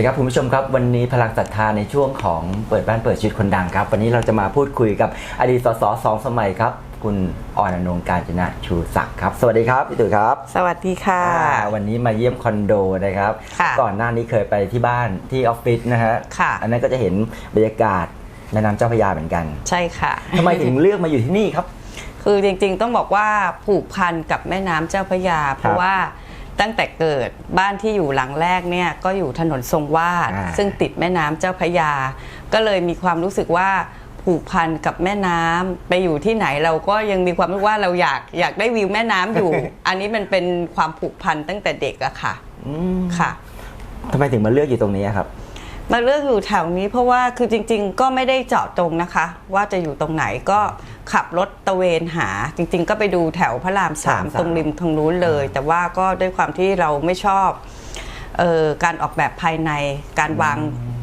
วัสดีครับคุณผู้ชมครับ วันนี้พลังศรัทธาในช่วงของเปิดบ้านเปิดชีวิตคนดังครับ วันนี้เราจะมาพูดคุยกับอดีตสสสองสมัยครับคุณออนอนงการจนะชูศักดิ์ครับ สวัสดีครับพี่ตุ๋ยครับ สวัสดีค่ะอ่าวันนี้มาเยี่ยมคอนโดนะครับค่ะก่อนหน้านี้เคยไปที่บ้านที่ออฟฟิศนะฮะค่ะอันนั้นก็จะเห็นบรรยากาศแม่น้ำเจ้าพระยาเหมือนกัน ใช่ค่ะทำไมถึงเลือกมาอยู่ที่นี่ครับ คือจริงๆต้องบอกว่าผูกพันกับแม่น้ำเจ้าพระยา เพราะว่า ตั้งแต่เกิดบ้านที่อยู่หลังแรกเนี่ยก็อยู่ถนนทรงวาดอ่าซึ่งติดแม่น้ำเจ้าพระยา ก็เลยมีความรู้สึกว่าผูกพันกับแม่น้ำไปอยู่ที่ไหนเราก็ยังมีความรู้สึกว่าเราอยากอยากได้วิวแม่น้ำอยู่ อันนี้มันเป็นความผูกพันตั้งแต่เด็กอะค่ะอืมค่ะทำไมถึงมาเลือกอยู่ตรงนี้ครับ มาเลือกอยู่แถวนี้เพราะว่าคือจริง ๆ ก็ไม่ได้เจาะจงนะคะ ว่าจะอยู่ตรงไหนก็ขับรถตระเวนหา จริง ๆ ก็ไปดูแถวพระรามสามสามตรงริมทางนู้นเลย แต่ว่าก็ด้วยความที่เราไม่ชอบเออการออกแบบภายในการวาง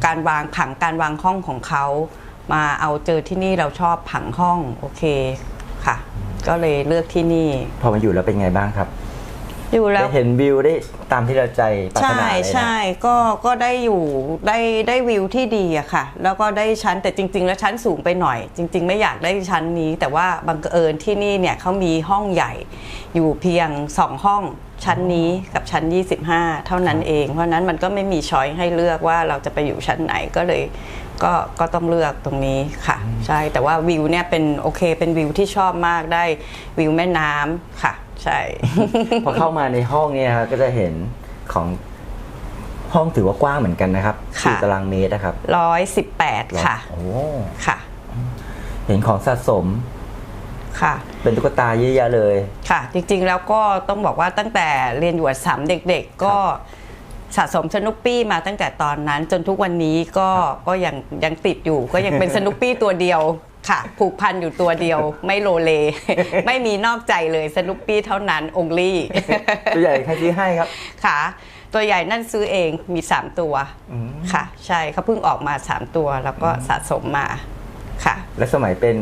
การวางผังการวางห้องของเขา มาเอาเจอที่นี่เราชอบผังห้องโอเคค่ะ ก็เลยเลือกที่นี่ พอมาอยู่แล้วเป็นไงบ้างครับ อยู่แล้ว ได้เห็นวิวได้ตามที่เราใจปรารถใช่นาเลยนะ ใช่ก็ก็ได้อยู่ได้ได้วิวที่ดีอะค่ะ แล้วก็ได้ชั้นแต่จริง ๆ แล้วชั้นสูงไปหน่อย จริง ๆ ไม่อยากได้ชั้นนี้ แต่ว่าบังเอิญที่นี่เนี่ยเขามีห้องใหญ่ อยู่เพียง2ห้องชั้นนี้กับชั้น 25 เท่านั้นเอง เพราะฉะนั้นมันก็ไม่มีช้อยให้เลือกว่าเราจะไปอยู่ชั้นไหนก็เลย ก็ก็ต้องเลือกตรงนี้ค่ะ ใช่แต่ว่าวิวเนี่ยเป็นโอเคเป็นวิวที่ชอบมากได้วิวแม่น้ำค่ะ ใช่ พอเข้ามาในห้องเนี่ยครับก็จะเห็นของห้องถือว่ากว้างเหมือนกันนะครับค่ะสี่ตารางเมตรนะครับร้อยสิบแปดค่ะ โอ้ค่ะ เห็นของสะสมค่ะ เป็นตุ๊กตาเยอะแยะเลย ค่ะ จริงๆ แล้วก็ต้องบอกว่าตั้งแต่เรียนอยู่อัดสามเด็กๆ ก็สะสมสนุปปี้มาตั้งแต่ตอนนั้นจนทุกวันนี้ก็ก็ยังยังติดอยู่ ก็ยังเป็นสนุปปี้ตัวเดียว ค่ะผูกพันอยู่ตัวเดียว ไม่โลเล ไม่มีนอกใจเลยสนุปปี้เท่านั้นองลี่ ตัวใหญ่ใครซื้อให้ครับค่ะ ตัวใหญ่นั่นซื้อเองมี 3 ตัวอืมค่ะ ใช่เขาเพิ่งออกมา 3 ตัวแล้วก็สะสมมาค่ะ และสมัยเป็น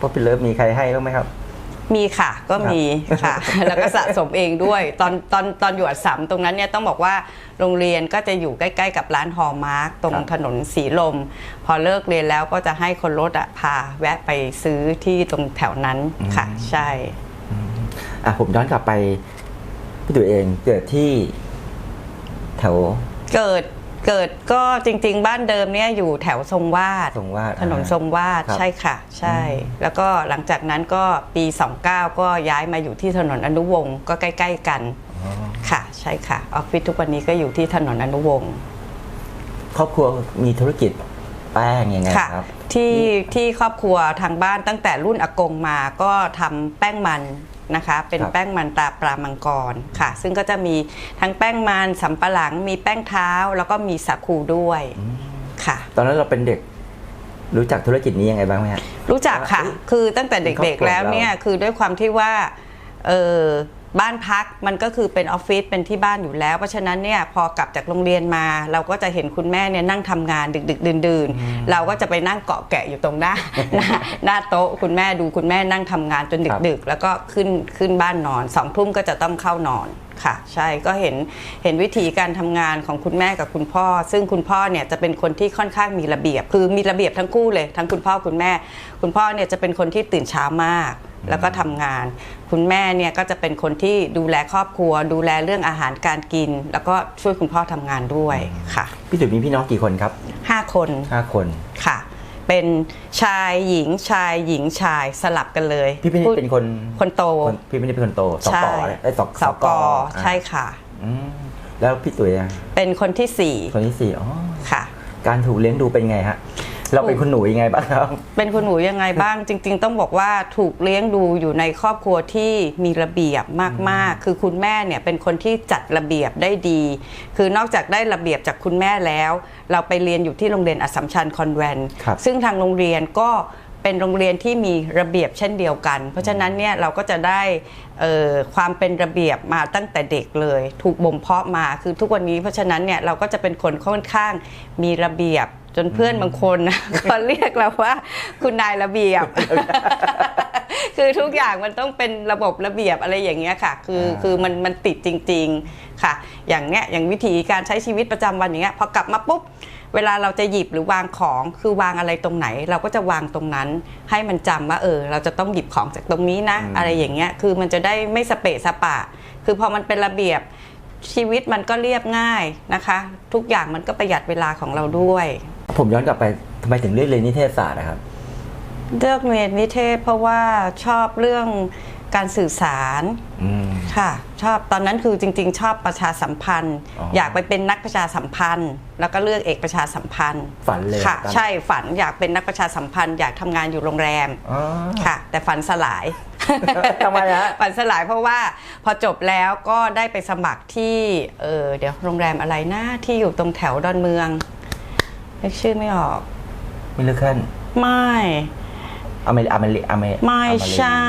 ป๊อปปี้เลิฟมีใครให้บ้างไหมครับ มีค่ะก็มีค่ะ แล้วก็สะสมเองด้วย ตอนตอนตอนอยู่อัดสามตรงนั้นเนี่ยต้องบอกว่าโรงเรียนก็จะอยู่ใกล้ๆกับร้านฮอลมาร์กตรงครับถนนสีลม พอเลิกเรียนแล้วก็จะให้คนรถอะพาแวะไปซื้อที่ตรงแถวนั้นค่ะ ใช่อะผมย้อนกลับไปพี่ตุ๋ยเองเกิดที่แถวเกิด เกิดก็จริง ๆ บ้านเดิมเนี่ยอยู่แถวทรงวาดทรงวาดถนนทรงวาดครับใช่ค่ะ ใช่ แล้วก็หลังจากนั้นก็ปี 29 ก็ย้ายมาอยู่ที่ถนนอนุวงศ์ก็ใกล้ ๆ กันอ๋อค่ะ ใช่ค่ะออฟฟิศทุกวันนี้ก็อยู่ที่ถนนอนุวงศ์ครอบครัวมีธุรกิจแป้งยังไงค่ะครับที่ที่ครอบครัวทางบ้านตั้งแต่รุ่นอากงมาก็ทำแป้งมัน นะคะ เป็นครับแป้งมันตาปลามังกรค่ะ ซึ่งก็จะมีทั้งแป้งมันสำปะหลัง มีแป้งเท้า แล้วก็มีสาคูด้วยค่ะ ตอนนั้นเราเป็นเด็กรู้จักธุรกิจนี้ยังไงบ้างไหมฮะรู้จักค่ะเอ้ยคือตั้งแต่เป็นครอบเด็กครัวๆแล้วเนี่ยเราคือด้วยความที่ว่าเออ บ้านพักมันก็คือเป็นออฟฟิศเป็นที่บ้านอยู่แล้ว เพราะฉะนั้นเนี่ยพอกลับจากโรงเรียนมา เราก็จะเห็นคุณแม่เนี่ยนั่งทำงานดึกๆดื่นๆเราก็จะไปนั่งเกาะแกะอยู่ตรงหน้าหน้าหน้าโต๊ะคุณแม่ดูคุณแม่นั่งทำงานจนดึกๆแล้วก็ขึ้นขึ้นบ้านนอนสองทุ่มก็จะต้องเข้านอนค่ะ ใช่ก็เห็นเห็นวิธีการทำงานของคุณแม่กับคุณพ่อ ซึ่งคุณพ่อเนี่ยจะเป็นคนที่ค่อนข้างมีระเบียบ คือมีระเบียบทั้งคู่เลยทั้งคุณพ่อคุณแม่ คุณพ่อเนี่ยจะเป็นคนที่ตื่นเช้ามาก แล้วก็ทำงาน คุณแม่เนี่ยก็จะเป็นคนที่ดูแลครอบครัว ดูแลเรื่องอาหารการกิน แล้วก็ช่วยคุณพ่อทำงานด้วยค่ะ พี่ตุ๋ยมีพี่น้องกี่คนครับห้าคนห้าคนค่ะ เป็นชายหญิงชายหญิงชายสลับกันเลย พี่ไม่ได้พูดเป็นคนคนโตคนพี่ไม่ได้เป็นคนโตสกใช่อะไรไอ้ยสกสกอะใช่ค่ะอืมแล้วพี่ตุ๋ยอะเป็นคนที่สี่คนที่สี่อ๋อค่ะ การถูกเลี้ยงดูเป็นไงฮะ เราเป็นคุณหนูยังไงบ้างครับ เป็นคุณหนูยังไงบ้าง จริง ๆ ต้องบอกว่าถูกเลี้ยงดูอยู่ในครอบครัวที่มีระเบียบมากๆ คือคุณแม่เนี่ยเป็นคนที่จัดระเบียบได้ดี คือนอกจากได้ระเบียบจากคุณแม่แล้ว เราไปเรียนอยู่ที่โรงเรียนอัสสัมชัญคอนแวนต์ครับซึ่งทางโรงเรียนก็เป็นโรงเรียนที่มีระเบียบเช่นเดียวกัน เพราะฉะนั้นเนี่ยเราก็จะได้เอ่อความเป็นระเบียบมาตั้งแต่เด็กเลย ถูกบ่มเพาะมาคือทุกวันนี้เพราะฉะนั้นเนี่ยเราก็จะเป็นคนค่อนข้างมีระเบียบ จนเพื่อนบางคนนะ ก็เรียกเราว่า คุณนายระเบียบ คือทุกอย่างมันต้องเป็นระบบระเบียบอะไรอย่างเงี้ยค่ะ คืออ่าคือมันมันติดจริง ๆค่ะ อย่างเนี้ยอย่างวิธีการใช้ชีวิตประจำวันอย่างเงี้ยพอกลับมาปุ๊บเวลาเราจะหยิบหรือวางของคือวางอะไรตรงไหน เราก็จะวางตรงนั้น ให้มันจำว่าเออ เราจะต้องหยิบของจากตรงนี้นะ อะไรอย่างเงี้ยคือมันจะได้ไม่สเปะสปะ คือพอมันเป็นระเบียบชีวิตมันก็เรียบง่ายนะคะ ทุกอย่างมันก็ประหยัดเวลาของเราด้วย ผมย้อนกลับไปทำไมถึงเลือกเรียนนิเทศศาสตร์นะครับ เลือกเรียนนิเทศเพราะว่าชอบเรื่องการสื่อสารอืมค่ะ ชอบตอนนั้นคือจริง ๆ ชอบประชาสัมพันธ์อ๋ออยากไปเป็นนักประชาสัมพันธ์ แล้วก็เลือกเอกประชาสัมพันธ์ ฝันเลยค่ะตอนใช่ฝันอยากเป็นนักประชาสัมพันธ์ อยากทำงานอยู่โรงแรมอ๋อค่ะ แต่ฝันสลายทำไมฮะฝันสลายเพราะว่าพอจบแล้วก็ได้ไปสมัครที่เออเดี๋ยวโรงแรมอะไรนะที่อยู่ตรงแถวดอนเมือง นึกชื่อไม่ออกไม่เลือกขั้นไม่อเมริอเมริอเมริไม่อเริใช่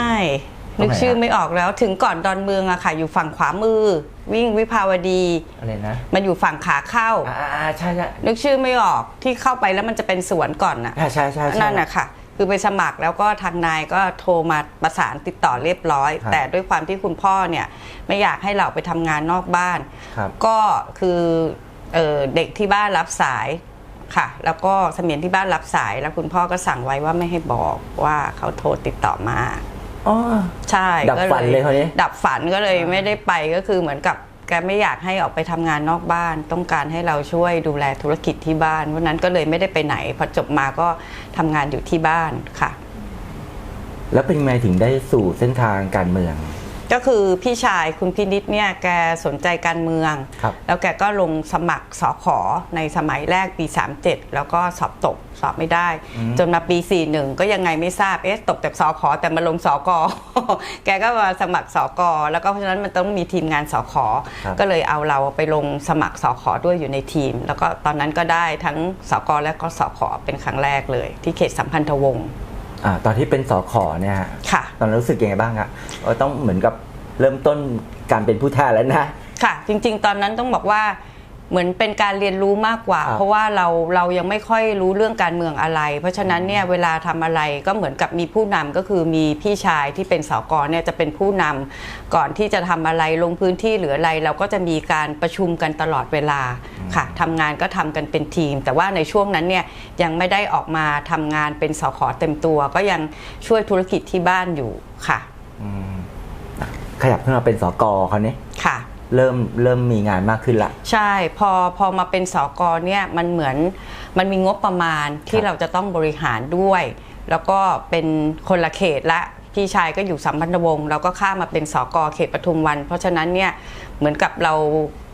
ตรงไหนนึกชื่อฮะไม่ออกแล้วถึงก่อนดอนเมืองอะค่ะ อยู่ฝั่งขวามือ วิ่งวิภาวดีอะไรนะมันอยู่ฝั่งขาเข้าอ่าอ่าใช่ใช่นึกชื่อไม่ออกที่เข้าไปแล้วมันจะเป็นสวนก่อนน่ะใช่ใช่ใช่ใช่นั่นน่ะค่ะคือไปสมัครแล้วก็ทางนายก็โทรมาประสานติดต่อเรียบร้อยครับแต่ด้วยความที่คุณพ่อเนี่ยไม่อยากให้เราไปทำงานนอกบ้านครับก็คือเอ่อเด็กที่บ้านรับสาย ค่ะ แล้วก็เสมียนที่บ้านรับสายแล้วคุณพ่อก็สั่งไว้ว่าไม่ให้บอกว่าเขาโทรติดต่อมาอ๋อใช่ดับฝันเลยคราวนี้ดับฝันก็เลยไม่ได้ไปก็คือเหมือนกับแกไม่อยากให้ออกไปทำงานนอกบ้าน ต้องการให้เราช่วยดูแลธุรกิจที่บ้านเพราะนั้นก็เลยไม่ได้ไปไหนพอจบมาก็ทำงานอยู่ที่บ้านค่ะ แล้วเป็นไงถึงได้สู่เส้นทางการเมือง ก็คือพี่ชายคุณพินิษเนี่ยแกสนใจการเมือง ครับแล้วแกก็ลงสมัครสอขอในสมัยแรกปี 37 แล้วก็สอบตกสอบไม่ได้จนมาปี 41 ก็ยังไงไม่ทราบเอ๊ะตกจากสอขอแต่มาลงสอกอ แกก็มาสมัครสอกอแล้วก็เพราะฉะนั้นมันต้องมีทีมงานสอขอครับ ก็เลยเอาเราไปลงสมัครสอขอด้วยอยู่ในทีม แล้วก็ตอนนั้นก็ได้ทั้งสอกอและก็สอขอเป็นครั้งแรกเลย ที่เขตสัมพันธวงศ์ อ่าตอนที่เป็นสอขอเนี่ยฮะค่ะ ตอนนั้นรู้สึกยังไงบ้างครับเออต้องเหมือนกับเริ่มต้นการเป็นผู้แทนแล้วนะ ค่ะ จริง ๆ ตอนนั้นต้องบอกว่า เหมือนเป็นการเรียนรู้มากกว่าครับเพราะว่าเราเรายังไม่ค่อยรู้เรื่องการเมืองอะไร เพราะฉะนั้นเนี่ยเวลาทำอะไรก็เหมือนกับมีผู้นำก็คือมีพี่ชายที่เป็นสกเนี่ยจะเป็นผู้นำก่อนที่จะทำอะไรลงพื้นที่หรืออะไร เราก็จะมีการประชุมกันตลอดเวลาค่ะทำงานก็ทำกันเป็นทีม แต่ว่าในช่วงนั้นเนี่ยยังไม่ได้ออกมาทำงานเป็นสขเต็มตัว ก็ยังช่วยธุรกิจที่บ้านอยู่ค่ะอืมขยับขึ้นมาเป็นสกเขาวนี้ค่ะ เริ่มเริ่มมีงานมากขึ้นละ ใช่พอพอมาเป็นสอกอเนี่ยมันเหมือนมันมีงบประมาณที่ครับเราจะต้องบริหารด้วย แล้วก็เป็นคนละเขตละพี่ชายก็อยู่สัมพันธวงศ์เราก็ข้ามมาเป็นสอกอเขตปทุมวัน เพราะฉะนั้นเนี่ยเหมือนกับเรา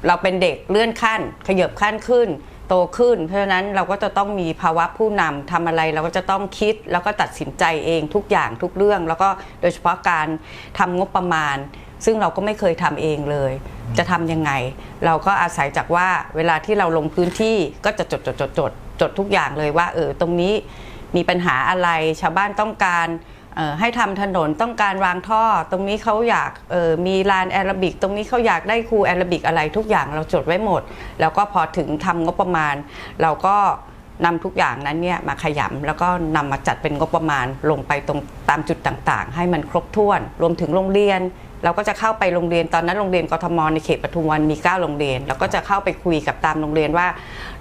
เราเป็นเด็กเลื่อนขั้น ขยับขั้นขึ้น โตขึ้น เพราะฉะนั้นเราก็จะต้องมีภาวะผู้นำทำอะไรเราก็จะต้องคิดแล้วก็ตัดสินใจเองทุกอย่างทุกเรื่อง แล้วก็โดยเฉพาะการทำงบประมาณ ซึ่งเราก็ไม่เคยทำเองเลย จะทำยังไง เราก็อาศัยจากว่าเวลาที่เราลงพื้นที่ก็จะจดจดจดจดจดทุกอย่างเลยว่าเออตรงนี้มีปัญหาอะไรชาวบ้านต้องการเอ่อให้ทำถนนต้องการวางท่อ ตรงนี้เขาอยากเออมีลานแอโรบิก ตรงนี้เขาอยากได้ครูแอโรบิกอะไรทุกอย่างเราจดไว้หมด แล้วก็พอถึงทำงบประมาณ เราก็นำทุกอย่างนั้นเนี่ยมาขยำแล้วก็นำมาจัดเป็นงบประมาณลงไปตรงตามจุดต่างๆ ให้มันครบถ้วน รวมถึงโรงเรียน เราก็จะเข้าไปโรงเรียนตอนนั้นโรงเรียนกทมในเขตปทุมวันมี 9 โรงเรียน เราก็จะเข้าไปคุยกับตามโรงเรียนว่า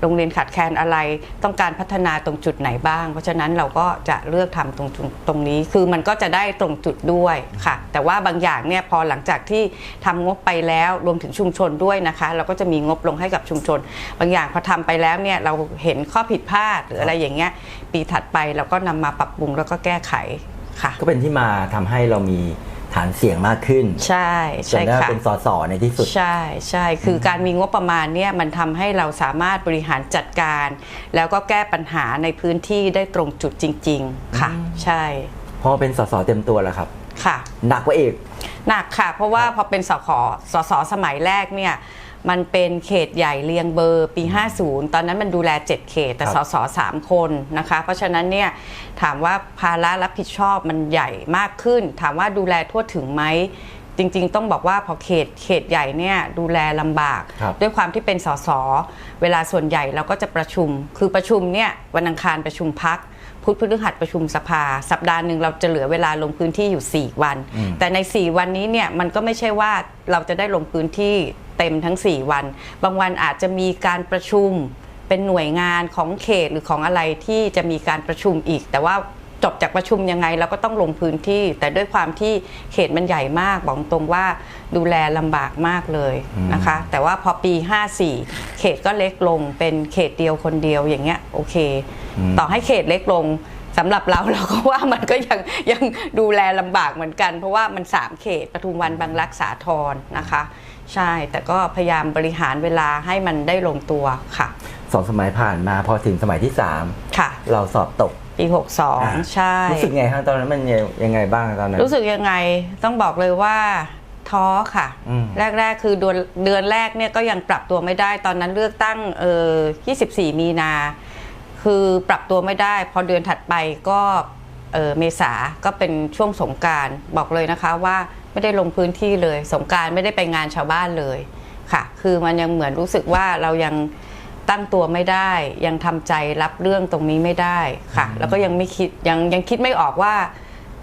โรงเรียนขาดแคลนอะไร ต้องการพัฒนาตรงจุดไหนบ้าง เพราะฉะนั้นเราก็จะเลือกทำตรงตรงนี้ คือมันก็จะได้ตรงจุดด้วยค่ะ แต่ว่าบางอย่างเนี่ยพอหลังจากที่ทำงบไปแล้วรวมถึงชุมชนด้วยนะคะ เราก็จะมีงบลงให้กับชุมชน บางอย่างพอทำไปแล้วเนี่ยเราเห็นข้อผิดพลาดหรืออะไรอย่างเงี้ยปีถัดไปเราก็นำมาปรับปรุงแล้วก็แก้ไขค่ะ ก็เป็นที่มาทำให้เรามี ฐานเสียงมากขึ้น ใช่จนใช่ได้ค่ะเป็นสสในที่สุด ใช่ใช่คือการมีงบประมาณเนี่ยมันทำให้เราสามารถบริหารจัดการ แล้วก็แก้ปัญหาในพื้นที่ได้ตรงจุดจริง ๆ ค่ะ ใช่พอเป็นสสเต็มตัวแล้วครับค่ะหนักกว่าเอกหนักค่ะ เพราะว่าพอเป็นสขสสสมัยแรกเนี่ย มันเป็นเขตใหญ่เรียงเบอร์ปี 50 ตอนนั้นมันดูแล 7 เขต แต่คสรับสสามคนนะคะ เพราะฉะนั้นเนี่ยถามว่าภาระรับผิดชอบมันใหญ่มากขึ้น ถามว่าดูแลทั่วถึงไหมจริงๆ ต้องบอกว่าพอเขตเขตใหญ่เนี่ยดูแลลำบากครับด้วยความที่เป็นสสเวลาส่วนใหญ่เราก็จะประชุม คือประชุมเนี่ยวันอังคารประชุมพัก พุธพฤหัสประชุมสภา สัปดาห์หนึ่งเราจะเหลือเวลาลงพื้นที่อยู่ 4 วันอืมแต่ใน 4 วันนี้เนี่ยมันก็ไม่ใช่ว่าเราจะได้ลงพื้นที่เต็มทั้ง 4 วัน บางวันอาจจะมีการประชุมเป็นหน่วยงานของเขตหรือของอะไรที่จะมีการประชุมอีก แต่ว่า จบจากประชุมยังไงเราก็ต้องลงพื้นที่ แต่ด้วยความที่เขตมันใหญ่มากบอกตรงว่าดูแลลำบากมากเลยนะคะ แต่ว่าพอปี 54 เขตก็เล็กลงเป็นเขตเดียวคนเดียวอย่างเงี้ยโอเค ต่อให้เขตเล็กลงสำหรับเราเราก็ว่ามันก็ยังยังดูแลลำบากเหมือนกัน เพราะว่ามัน3เขตปทุมวันบางรักษาทรนะคะ ใช่แต่ก็พยายามบริหารเวลาให้มันได้ลงตัวค่ะสองสมัยผ่านมาพอถึงสมัยที่สามค่ะเราสอบตก ปีอ่า62 ใช่ รู้สึกไงฮะตอนนั้นมันยังไงบ้างตอนนั้น รู้สึกยังไงต้องบอกเลยว่าท้อค่ะอืมแรก ๆ คือเดือนเดือนแรกเนี่ยก็ยังปรับตัวไม่ได้ตอนนั้นเลือกตั้งเออ24 มีนา คือปรับตัวไม่ได้ พอเดือนถัดไปก็เออเมษาก็เป็นช่วงสงกรารบอกเลยนะคะว่าไม่ได้ลงพื้นที่เลย สงกรารไม่ได้ไปงานชาวบ้านเลยค่ะ คือมันยังเหมือนรู้สึกว่าเรายัง ตั้งตัวไม่ได้ ยังทำใจรับเรื่องตรงนี้ไม่ได้ค่ะ แล้วก็ยังไม่คิดยังยังคิดไม่ออกว่า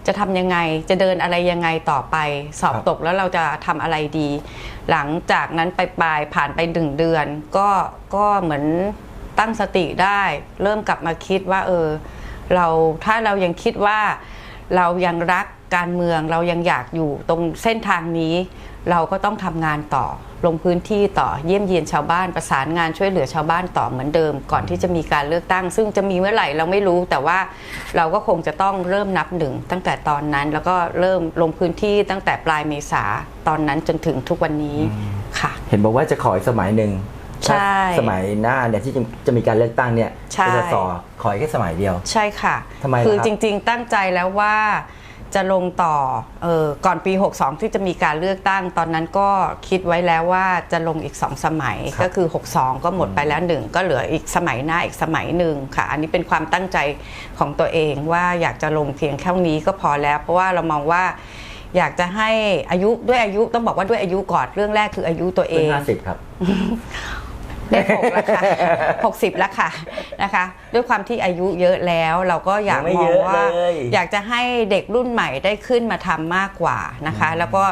จะทำยังไงจะเดินอะไรยังไงต่อไป สอบครับตกแล้วเราจะทำอะไรดี หลังจากนั้นไปปลายผ่านไปหนึ่งเดือน ก็ก็เหมือนตั้งสติได้ เริ่มกลับมาคิดว่า เออ เราถ้าเรายังคิดว่าเรายังรัก การเมืองเรายังอยากอยู่ตรงเส้นทางนี้ เราก็ต้องทำงานต่อ ลงพื้นที่ต่อเยี่ยมเยียนชาวบ้านประสานงานช่วยเหลือชาวบ้านต่อเหมือนเดิม ก่อนที่จะมีการเลือกตั้ง ซึ่งจะมีเมื่อไหร่เราไม่รู้ แต่ว่าเราก็คงจะต้องเริ่มนับหนึ่งตั้งแต่ตอนนั้นแล้วก็เริ่มลงพื้นที่ตั้งแต่ปลายเมษาตอนนั้นจนถึงทุกวันนี้ค่ะ เห็นบอกว่าจะขออีกสมัยหนึ่งใช่ถ้าสมัยหน้าเนี่ยที่จะจะมีการเลือกตั้งเนี่ยใช่จะสอขอแค่สมัยเดียว ใช่ค่ะทำไมล่ะคือครับจริง ๆ ตั้งใจแล้วว่า จะลงต่อเออก่อนปี 62 ที่จะมีการเลือกตั้งตอนนั้นก็คิดไว้แล้วว่าจะลงอีก 2 สมัยก็คือ 62 ก็หมดไปแล้วหนึ่งก็เหลืออีกสมัยหน้าอีกสมัยหนึ่งค่ะ อันนี้เป็นความตั้งใจของตัวเองว่าอยากจะลงเพียงแค่นี้ก็พอแล้ว เพราะว่าเรามองว่าอยากจะให้อายุด้วยอายุต้องบอกว่าด้วยอายุก่อนเรื่องแรกคืออายุตัวเอเป็นงห้าสิบครับ เลขหกแล้วค่ะหกสิบแล้วค่ะนะคะ ด้วยความที่อายุเยอะแล้วเราก็อยากยังไม่มองเยอะว่าเลยอยากจะให้เด็กรุ่นใหม่ได้ขึ้นมาทำมากกว่านะคะ แล้วก็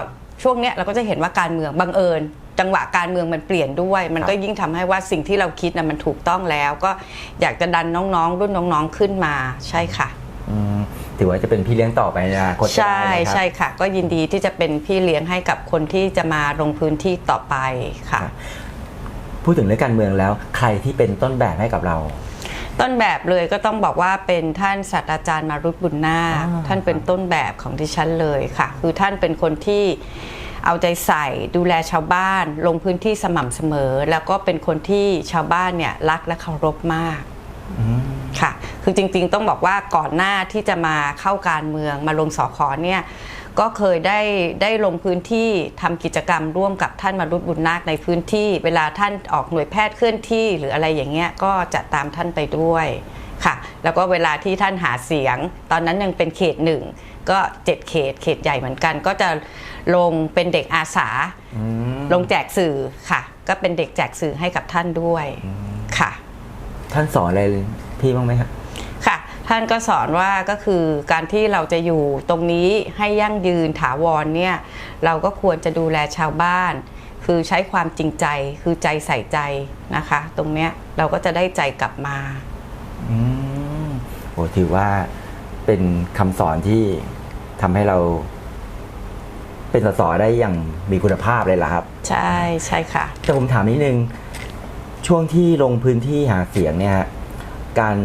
ช่วงเนี้ยเราก็จะเห็นว่าการเมืองบังเอิญจังหวะการเมืองมันเปลี่ยนด้วย มันก็ยิ่งทำให้ว่าสิ่งที่เราคิดนะมันถูกต้องแล้ว ก็อยากจะดันน้องๆ รุ่นน้องๆขึ้นมาใช่ค่ะอืมถือว่าจะเป็นพี่เลี้ยงต่อไปในอนาคตก็ใช่ได้นะครับใช่ค่ะ ก็ยินดีที่จะเป็นพี่เลี้ยงให้กับคนที่จะมาลงพื้นที่ต่อไปค่ะ พูดถึงเรื่องการเมืองแล้ว ใครที่เป็นต้นแบบให้กับเรา ต้นแบบเลยก็ต้องบอกว่าเป็นท่านศาสตราจารย์มารุตบุญนาคอ่าท่านเป็นต้นแบบของดิฉันเลยค่ะ คือท่านเป็นคนที่เอาใจใส่ดูแลชาวบ้าน ลงพื้นที่สม่ำเสมอ แล้วก็เป็นคนที่ชาวบ้านเนี่ยรักและเคารพมากอืมค่ะ คือจริงๆต้องบอกว่าก่อนหน้าที่จะมาเข้าการเมืองมาลงสอขอเนี่ย ก็เคยได้ได้ลงพื้นที่ทำกิจกรรมร่วมกับท่านมารุตบุญนาคในพื้นที่ เวลาท่านออกหน่วยแพทย์เคลื่อนที่หรืออะไรอย่างเงี้ยก็จะตามท่านไปด้วยค่ะ แล้วก็เวลาที่ท่านหาเสียง ตอนนั้นยังเป็นเขตหนึ่งก็เจ็ดเขตเขตใหญ่เหมือนกัน ก็จะลงเป็นเด็กอาสาอืมลงแจกสื่อค่ะ ก็เป็นเด็กแจกสื่อให้กับท่านด้วยค่ะ ท่านสอนอะไรพี่บ้างไหมครับค่ะ ท่านก็สอนว่าก็คือการที่เราจะอยู่ตรงนี้ให้ยั่งยืนถาวรเนี่ยเราก็ควรจะดูแลชาวบ้าน คือใช้ความจริงใจคือใจใส่ใจนะคะ ตรงเนี้ยเราก็จะได้ใจกลับมาอืมโอ้ถือว่าเป็นคำสอนที่ทำให้เราเป็นสสได้อย่างมีคุณภาพเลยล่ะครับ ใช่ใช่ค่ะ แต่ผมถามนิดนึง ช่วงที่ลงพื้นที่หาเสียงเนี่ยฮะการ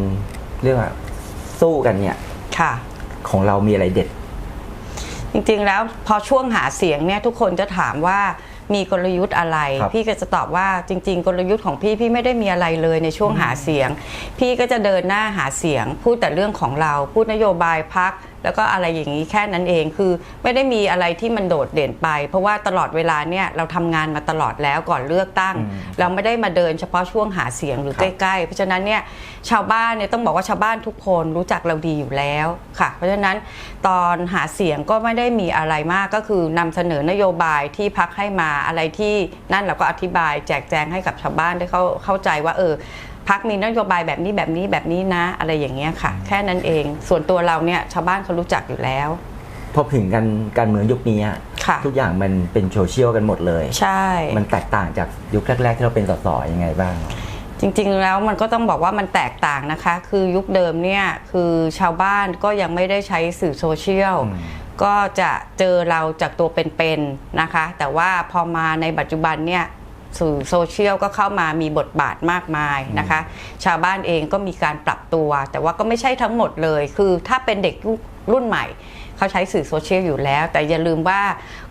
เรียกว่า สู้กันเนี่ยค่ะ ของเรามีอะไรเด็ด จริงๆแล้วพอช่วงหาเสียงเนี่ยทุกคนจะถามว่ามีกลยุทธ์อะไร ครับพี่ก็จะตอบว่าจริง ๆ กลยุทธ์ของพี่พี่ไม่ได้มีอะไรเลยในช่วงหาเสียง พี่ก็จะเดินหน้าหาเสียง พูดแต่เรื่องของเรา พูดนโยบายพัก แล้วก็อะไรอย่างนี้แค่นั้นเองคือไม่ได้มีอะไรที่มันโดดเด่นไป เพราะว่าตลอดเวลาเนี่ยเราทำงานมาตลอดแล้วก่อนเลือกตั้งอืมเราไม่ได้มาเดินเฉพาะช่วงหาเสียงหรือครัใกบล้ๆ เพราะฉะนั้นเนี่ยชาวบ้านเนี่ยต้องบอกว่าชาวบ้านทุกคนรู้จักเราดีอยู่แล้วค่ะ เพราะฉะนั้นตอนหาเสียงก็ไม่ได้มีอะไรมากก็คือนำเสนอนโยบายที่พักให้มาอะไรที่นั่นเราก็อธิบายแจกแจงให้กับชาวบ้านได้เข้าเข้าใจว่าเออ พักมีนโยบายแบบนี้แบบนี้แบบนี้นะอะไรอย่างเงี้ยค่ะ แค่นั้นเอง ส่วนตัวเราเนี่ยชาวบ้านเขารู้จักอยู่แล้ว พอถึงกันการเมืองยุคนี้อะค่ะ ทุกอย่างมันเป็นโซเชียลกันหมดเลย ใช่ มันแตกต่างจากยุคแรก ๆ ที่เราเป็นสสยังไงบ้าง จริงๆแล้วมันก็ต้องบอกว่ามันแตกต่างนะคะ คือยุคเดิมเนี่ยคือชาวบ้านก็ยังไม่ได้ใช้สื่อโซเชียล อืม ก็จะเจอเราจากตัวเป็นๆนะคะ แต่ว่าพอมาในปัจจุบันเนี่ย สื่อโซเชียลก็เข้ามามีบทบาทมากมายนะคะ ชาวบ้านเองก็มีการปรับตัว แต่ว่าก็ไม่ใช่ทั้งหมดเลย คือถ้าเป็นเด็กรุ่นใหม่เขาใช้สื่อโซเชียลอยู่แล้ว แต่อย่าลืมว่า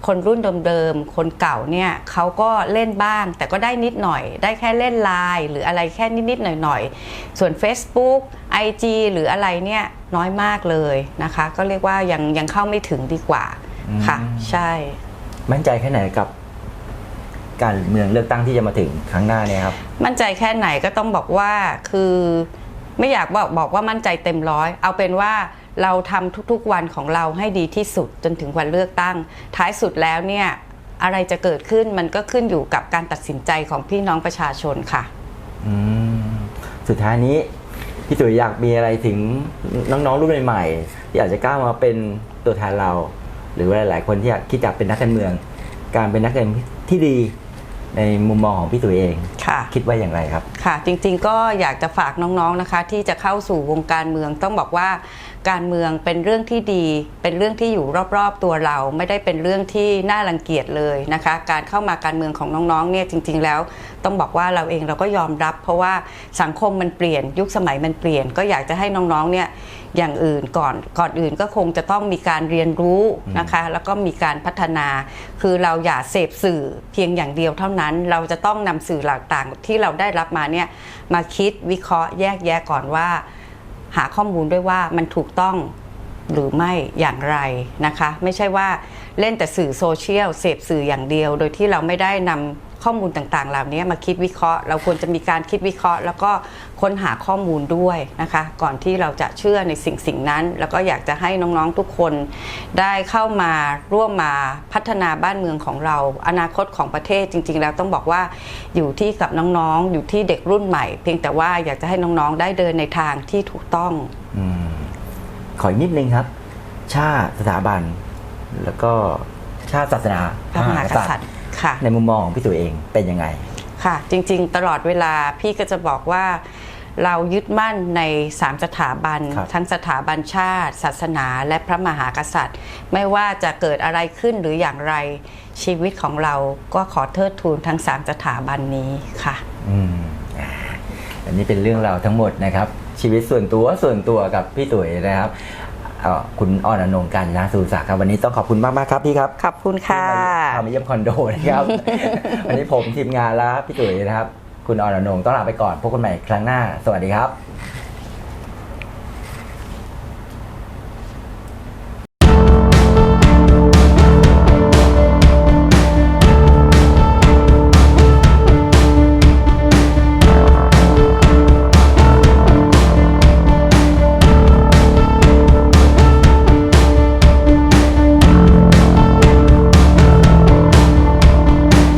คนรุ่นเดิมๆคนเก่าเนี่ยเขาก็เล่นบ้าง แต่ก็ได้นิดหน่อย ได้แค่เล่นไลน์หรืออะไรแค่นิดๆหน่อยๆ ส่วน Facebook IG หรืออะไรเนี่ยน้อยมากเลยนะคะ ก็เรียกว่ายังยังเข้าไม่ถึงดีกว่าค่ะอืมใช่ มั่นใจแค่ไหนกับ การเมืองเลือกตั้งที่จะมาถึงครั้งหน้าเนี่ยครับ มั่นใจแค่ไหนก็ต้องบอกว่าคือไม่อยากบอกบอกว่ามั่นใจเต็มร้อย เอาเป็นว่าเราทำทุกๆวันของเราให้ดีที่สุดจนถึงวันเลือกตั้ง ท้ายสุดแล้วเนี่ยอะไรจะเกิดขึ้นมันก็ขึ้นอยู่กับการตัดสินใจของพี่น้องประชาชนค่ะอืมสุดท้ายนี้พี่ตุ๋ยอยากมีอะไรถึงน้องๆรุ่นใหม่ๆที่อาจจะกล้ามาเป็นตัวแทนเรา หรือว่าหลายๆคนที่อยากคิดจะเป็นนักการเมือง การเป็นนักการเมืองที่ดี ในมุมมองของพี่ตุ๋ยเองค่ะคิดว่าอย่างไรครับ ค่ะ จริงๆ ก็อยากจะฝากน้องๆนะคะ ที่จะเข้าสู่วงการเมืองต้องบอกว่าการเมืองเป็นเรื่องที่ดี เป็นเรื่องที่อยู่รอบๆตัวเรา ไม่ได้เป็นเรื่องที่น่ารังเกียจเลยนะคะ การเข้ามาการเมืองของน้องๆเนี่ยจริง ๆ แล้ว ต้องบอกว่าเราเองเราก็ยอมรับ เพราะว่าสังคมมันเปลี่ยนยุคสมัยมันเปลี่ยน ก็อยากจะให้น้องๆเนี่ยอย่างอื่นก่อนก่อนอื่นก็คงจะต้องมีการเรียนรู้นะคะ แล้วก็มีการพัฒนา คือเราอย่าเสพสื่อเพียงอย่างเดียวเท่านั้น เราจะต้องนำสื่อหลักต่างที่เราได้รับมาเนี่ยมาคิดวิเคราะห์แยกแยะก่อนว่า หาข้อมูลด้วยว่ามันถูกต้องหรือไม่อย่างไรนะคะ ไม่ใช่ว่าเล่นแต่สื่อโซเชียลเสพสื่ออย่างเดียว โดยที่เราไม่ได้นำ ข้อมูลต่างๆ เหล่านี้มาคิดวิเคราะห์ เราควรจะมีการคิดวิเคราะห์ แล้วก็ค้นหาข้อมูลด้วยนะคะ ก่อนที่เราจะเชื่อในสิ่งสิ่งนั้น แล้วก็อยากจะให้น้องๆทุกคนได้เข้ามาร่วมมาพัฒนาบ้านเมืองของเรา อนาคตของประเทศจริง ๆ แล้วต้องบอกว่าอยู่ที่กับน้องๆ อยู่ที่เด็กรุ่นใหม่ เพียงแต่ว่าอยากจะให้น้องๆได้เดินในทางที่ถูกต้องอืมขออีกนิดนึงครับ ชาติสถาบัน แล้วก็ชาติศาสนาพระมหากษัตริย์ ค่ะ ในมุมมองของพี่ตุ๋ยเองเป็นยังไง ค่ะ จริงๆ ตลอดเวลาพี่ก็จะบอกว่า เรายึดมั่นในสามสถาบัน ครับทั้งสถาบันชาติ ศาสนา และพระมหากษัตริย์ ไม่ว่าจะเกิดอะไรขึ้นหรืออย่างไร ชีวิตของเราก็ขอเทิดทูนทั้งสามสถาบันนี้ค่ะ อืมอ่าอันนี้เป็นเรื่องราวทั้งหมดนะครับ ชีวิตส่วนตัวส่วนตัวกับพี่ตุ๋ยนะครับเอ่อ คุณอ้อนอนงการนาสูศักดิ์ครับวันนี้ต้องขอบคุณมากมากๆครับพี่ครับขอบคุณค่ะที่มาพามาเยี่ยมคอนโดนะครับ วันนี้ผมทีมงานและพี่ตุ๋ยนะครับ คุณออนอนงต้องลาไปก่อนพบกันใหม่ครั้งหน้า สวัสดีครับ